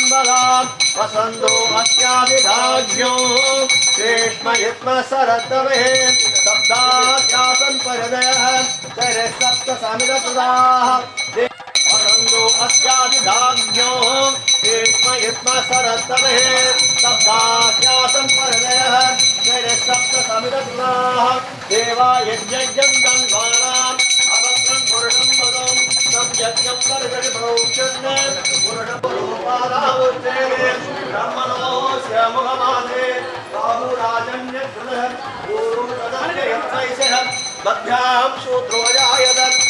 सम्बलात् वसन्तो अस्याभिधाज्ञो श्रेष्म यत्म सरतवे शब्दात्यासन् परदयः सरसप्तसमिदसदाः परन्दो अस्याभिधाज्ञो श्रेष्म यत्म सरतवे परदयः सरसप्तसमिदसदाः देवा यज्ञं दन्वानाम् अवत्रं पुरुषं पदं तं यज्ञं परगणिभौक्षन् बाबुराजन्य गुरुर्दत्तयत्रैषः बद्भ्यां शूद्रोजायदत्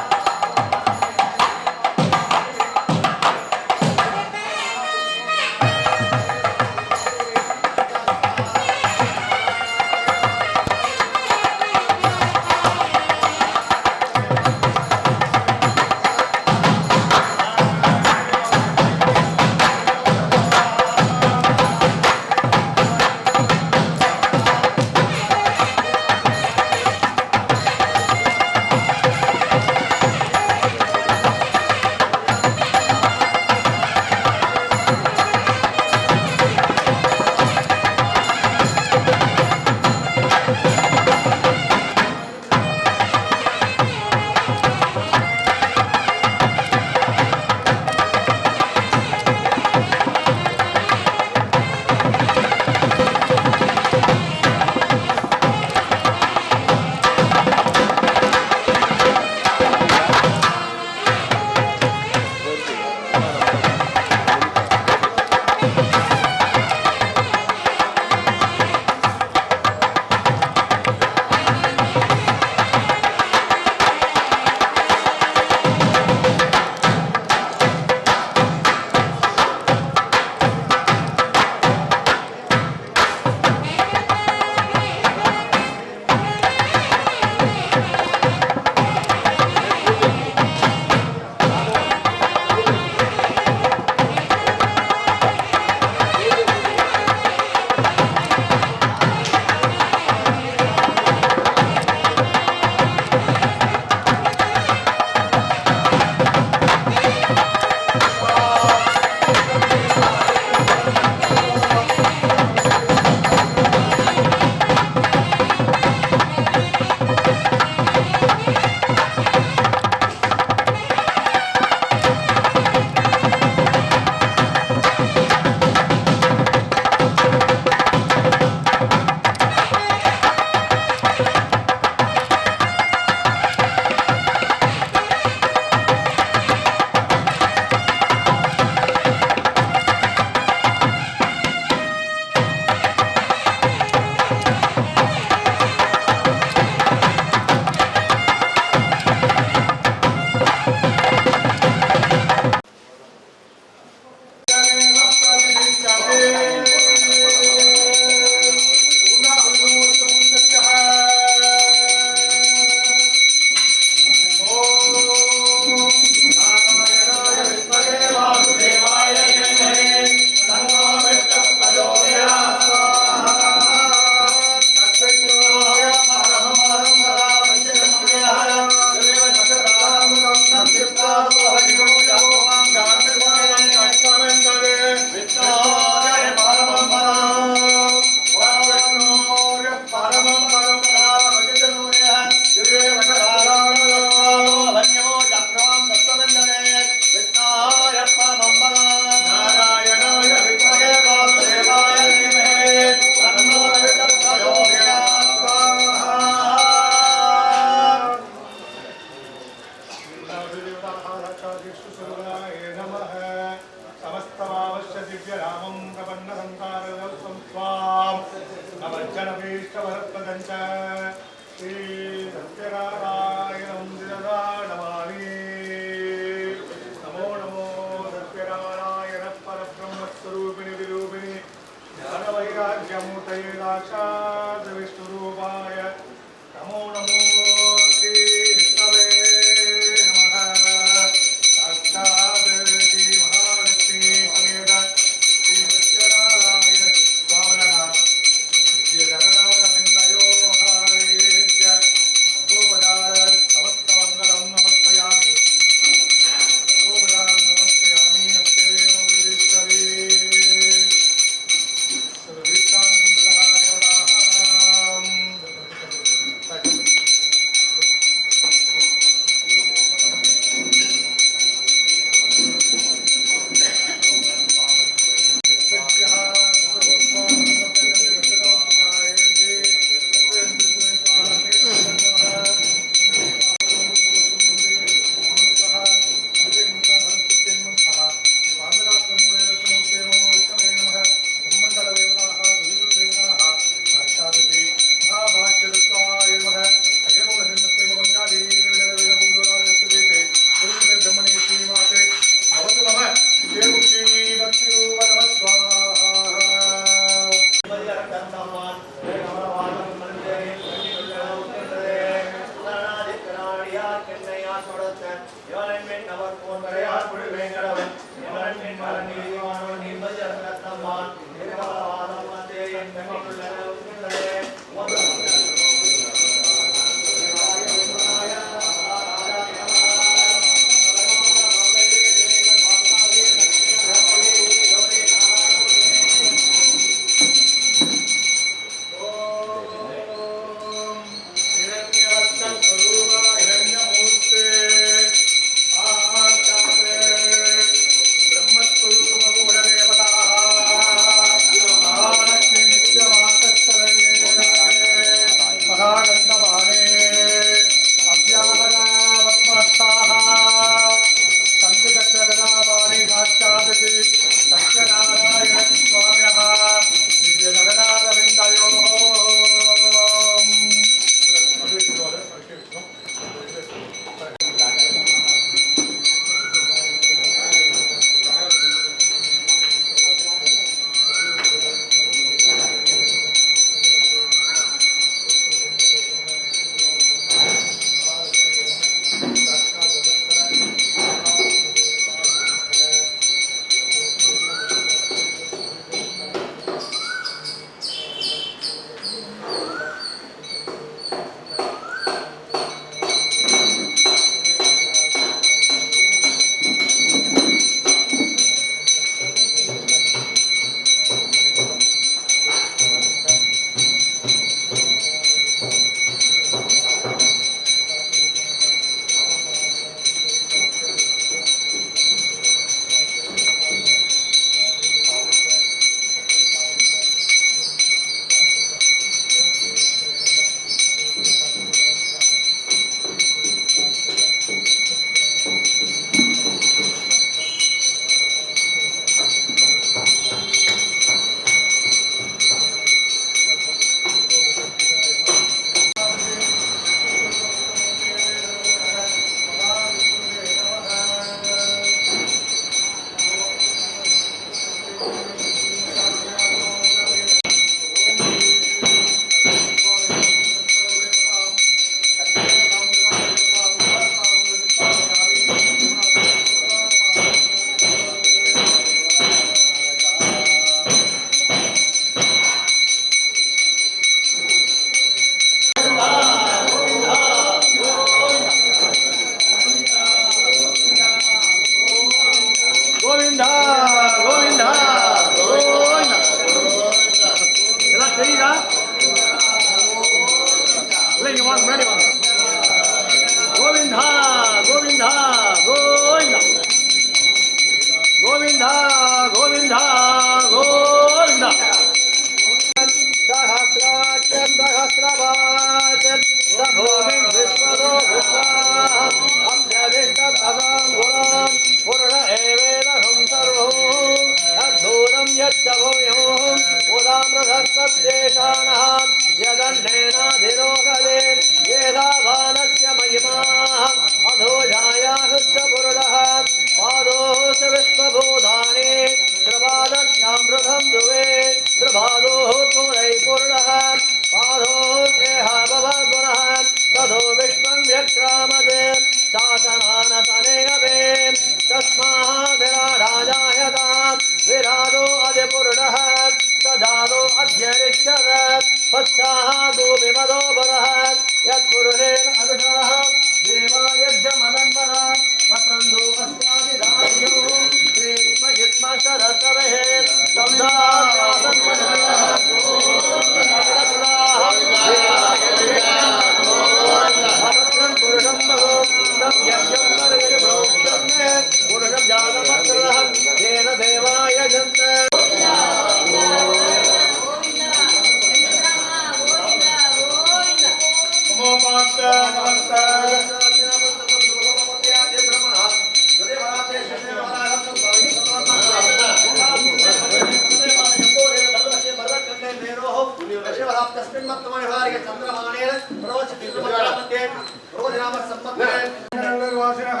వాసినః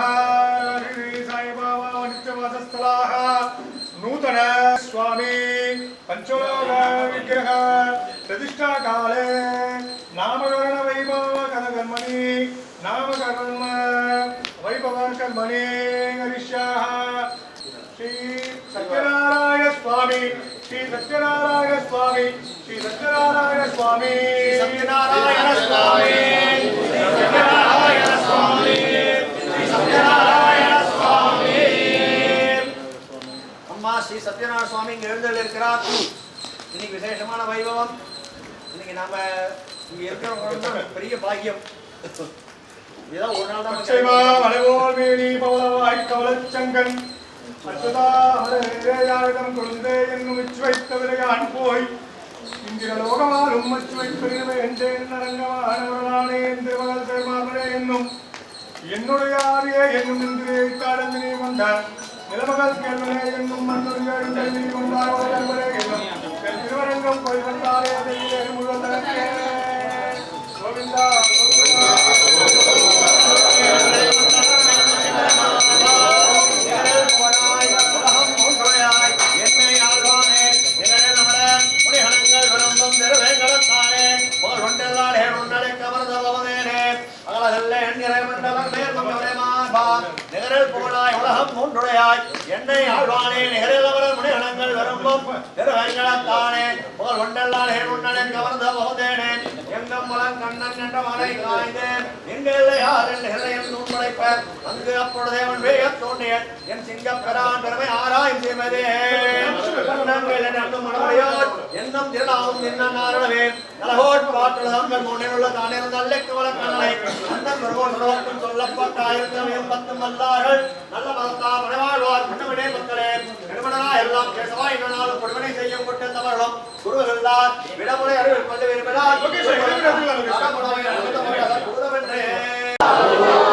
శ్రీ సాయిబాబా నిత్యవాసస్థలాः నూతన స్వామి పంచలోక విగ్రహ ప్రతిష్టాకాలే నామకరణ వైభవ కనకర్మణి నామకర్మ వైభవ కర్మణి గరిష్యాः శ్రీ సత్యనారాయణ స్వామి శ్రీ సత్యనారాయణ స్వామి శ్రీ సత్యనారాయణ స్వామి సత్యనారాయణ స్వామి சத்யநாராயண சுவாமி இங்க எழுந்தல் இருக்கிறார். இன்னைக்கு விசேஷமான வைபவம். இன்னைக்கு நாம இங்க இருக்கிறவங்க பெரிய பாக்கியம். ஏதோ ஒரு நாள் தான் பச்சைமா மலைவோல் மேனி பவளவாய் கவலச்சங்கன் அச்சுதாமரம் குழந்தை என்னும் உச்சு வைத்த விளையான் போய் இந்திர லோகமாலும் அச்சு வைப்பது வேண்டேன் அரங்கமானவர்களானே என்னும். என்னுடைய ஆரிய என்னும் இந்திரே காடந்தினே வந்த இளமகள் கேள்வனே திருவரங்கம் போய் வந்தாரே முதல் தரத்தே உன்னுடையாய் என்னை ஆழ்வானே நிகரிலவர முனைகடங்கள் விரும்பும் திருவங்களாத்தானே புகழ் கொண்டெல்லாம் கவர்ந்த போதேனேன் எங்கம்மளம் கண்ணன் என்ற மலை காய்ந்து எங்கெல்லை யார் என் எல்லையில் நூல்முளைப்பர் அங்கு அப்பொழுதே அவன் வேகத் தோன்றிய என் சிங்க பெறான் பெருமை ஆராயும் செய்வதே. என்னும் திருநாவும் நின்னன் ஆரணவே நலகோட் பாட்டுலகம் முன்னிலுள்ள தானிருந்த அல்லைக்கு வழக்கங்களை அந்த பெருவோன் சொல்லப்பட்ட ஆயிரத்தி எண்பத்தும் வந்தார்கள் விடமுறை அறிவில் கொண்டு அருள்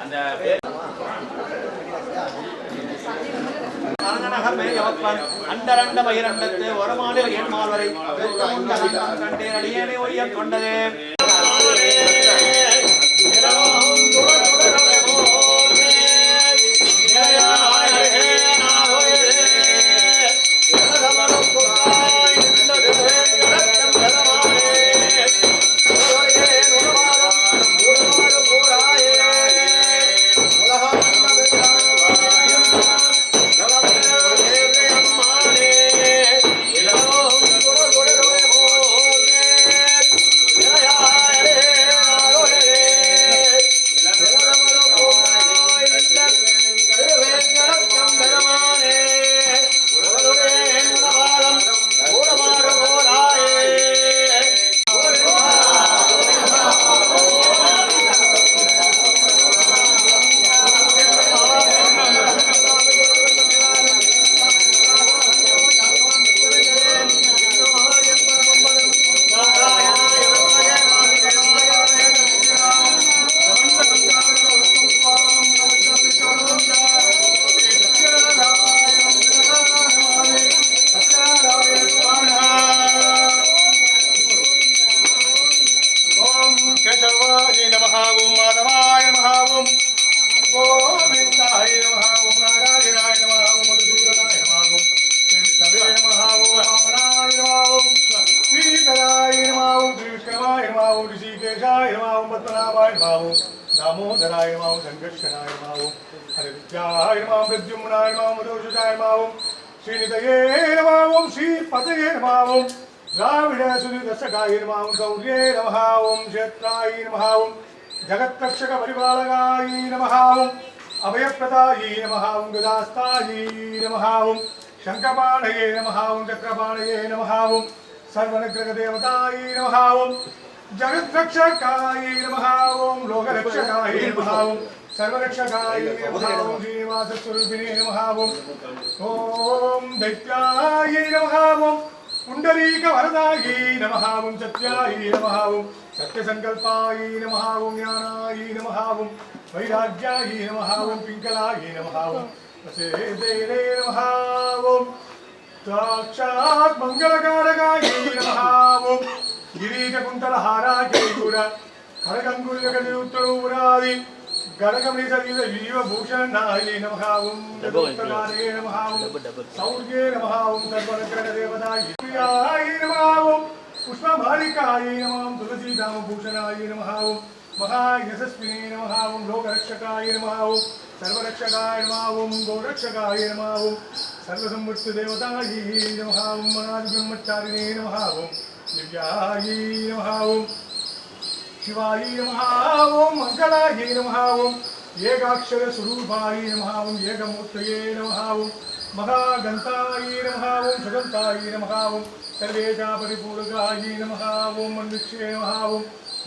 அந்த அண்டரண்ட பகிரண்டத்து ஒருமானில் என் மாவரை கண்டேன் அடியேனை ஒய்யம் கொண்டதே ఓం ఋషికేశాయ నమః ఓం పద్మనాభాయ నమః ఓం దామోదరాయ నమః ఓం సంకర్షణాయ నమః ఓం హరివిద్యాయ నమః ప్రద్యుమ్నాయ నమః ఓం మధుసూదాయ నమః ఓం శ్రీనిధయే నమః ఓం శ్రీపతయే నమః ఓం ద్రావిడ సునిదశకాయ నమః ఓం గౌర్యే నమః ఓం క్షేత్రాయ నమః ఓం జగత్రక్షక పరిపాలకాయ నమః ఓం అభయప్రదాయ నమః ఓం గదాస్తాయ నమః ఓం శంఖపాణయే నమః ఓం చక్రపాణయే నమః ఓం సర్వనగ్రగదేవతాయ నమః ఓం జగద్రక్షకాయ నమః ఓం లోకరక్షకాయ నమః ఓం సర్వరక్షకాయ నమః ఓం శ్రీనివాసస్వరూపిణే నమః ఓం ఓం దైత్యాయ నమః ఓం పుండరీక వరదాయ నమః ఓం సత్యాయ నమః ఓం సత్యసంకల్పాయ నమః ఓం జ్ఞానాయ నమః ఓం వైరాగ్యాయ నమః ఓం పింకలాయ నమః ఓం వసేదేనే నమః ఓం సాక్షాత్ మంగళకారకాయ నమః ఓం గిరీటకుంటలహారాయ గుర కరకంగుల్యకలియుత్తరూరాది గడకమణి సరిత జీవభూషణాయ నమః ఓం జగోత్తరాయ నమః ఓం సౌర్యే నమః ఓం సర్వనగ్రహదేవతాయ ప్రియాయ నమః ఓం పుష్పమాలికాయ నమః ఓం తులసీదామభూషణాయ నమః ఓం మహాయశస్వినే నమః ఓం లోకరక్షకాయ నమః ఓం సర్వరక్షకాయ నమః ఓం గోరక్షకాయ నమః ఓం సర్వసంవృత్తిదేవతాయ నమః ఓం మనాది బ్రహ్మచారిణే నమః ఓం దివ్యాయ నమః ఓం శివాయ నమః ఓం మంగళాయ నమః ఓం ఏకాక్షర స్వరూపాయీ నమః ఓం ఏకమూర్తయే నమః ఓం మహాగంతాయ నమః ఓం సుగంతాయ నమః ఓం సర్వేషా పరిపూరకాయ నమః ఓం మన్విక్షే నమః ఓం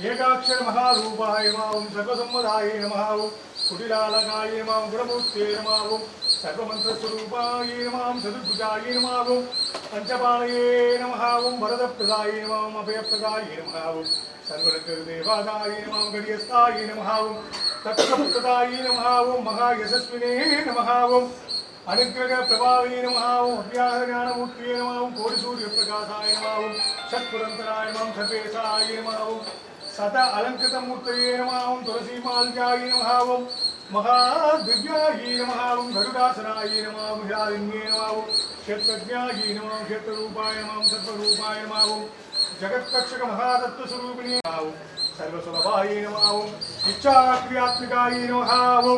ఏకాక్షర మహారూపాయ నమః ఓం సర్వసమ్మదాయ నమః ఓం కుటిలాలకాయ నమః గుణమూర్తే నమః ఓం சர்வமந்திரஸ்வரூபாய நமாம் சதுர்புஜாய நமாவும் பஞ்சபாளையே நமகாவும் வரதப்பிரதாய நமாவும் அபயப்பிரதாய நமகாவும் சர்வருக்கு தேவாதாய நமாம் கடியஸ்தாய நமகாவும் தத்தபுத்ததாய நமகாவும் மகா யசஸ்வினே நமகாவும் அனுகிரக பிரபாவே நமாவும் அபியாச ஞானமூர்த்தியே நமாவும் கோடி சூரிய பிரகாசாய நமாவும் சத்புரந்தராய நமாம் சர்வேசாய நமாவும் சத அலங்கிருத மூர்த்தையே நமாவும் துளசி மாலிகாய நமாவும் महादिव्यायै नमां गरुडासनायै नमां शालिन्ये नमां क्षेत्रज्ञायै नमां क्षेत्ररूपाय नमां सर्वरूपाय नमां जगत्कक्षकमहातत्त्वस्वरूपिणी सर्वसुलभायै नमां इच्छाक्रियात्मिकायै नमां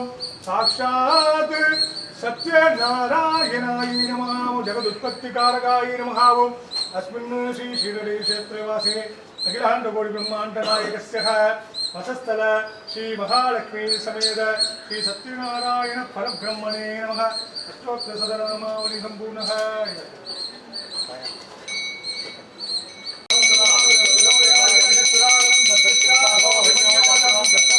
साक्षात् सत्यनारायणायै नमां जगदुत्पत्तिकारकायै नमां अस्मिन् श्रीशीरडे क्षेत्रवासे अखिलाण्डकोटिब्रह्माण्डनायकस्य வசஸ்தல ஸ்ரீ மகாலட்சுமி சமேத ஸ்ரீ சத்யநாராயண பரபிரம்மணே நம அஷ்டோத்திர சதநாமாவளி சம்பூர்ண Thank you.